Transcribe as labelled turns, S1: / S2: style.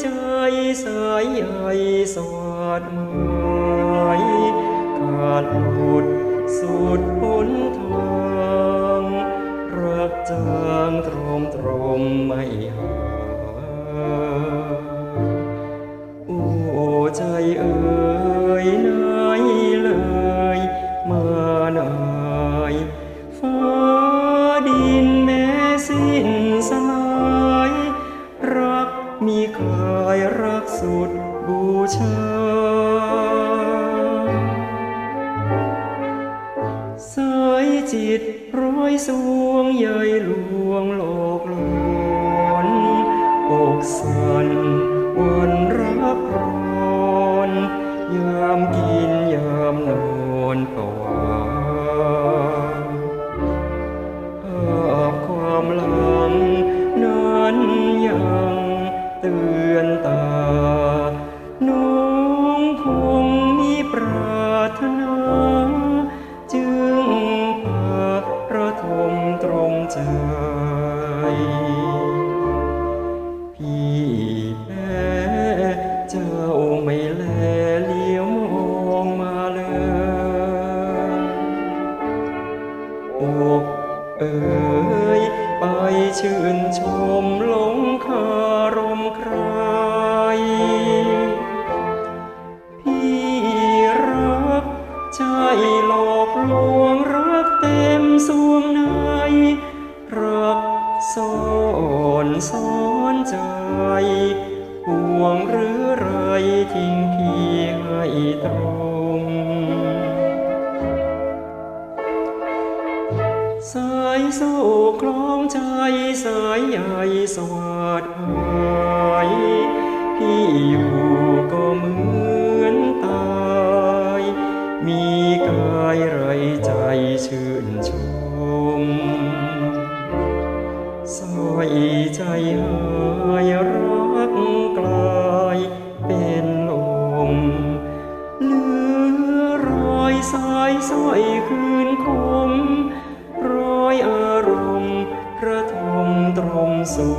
S1: ใจใสายใหญ่สอดหมายขาดหลุดสุดพ้นทาง จิตร้อยสวงเยลวงโลกหลอนอกสั่น พี่แพ้เจ้าไม่แลเลี้ยวมองมาเลยอกเอ่ยไปชื่นชมหลงคารมใคร พี่รักใจหลอกลวงรักเต็มสวงในรั ซ่อนซ้อนใจ ห่วงหรือไรทิ้งพี่ให้ตรง สายโซ่คล้องใจสายใหญ่สวัสดหายพี่อยู่ก็เหมือนตาย มีกายไรใจชื่นชม สอยใจหายรักกลายเป็นลมเหลือรอยสายสอยคืนคมรอยอารมณ์กระทมตรงสู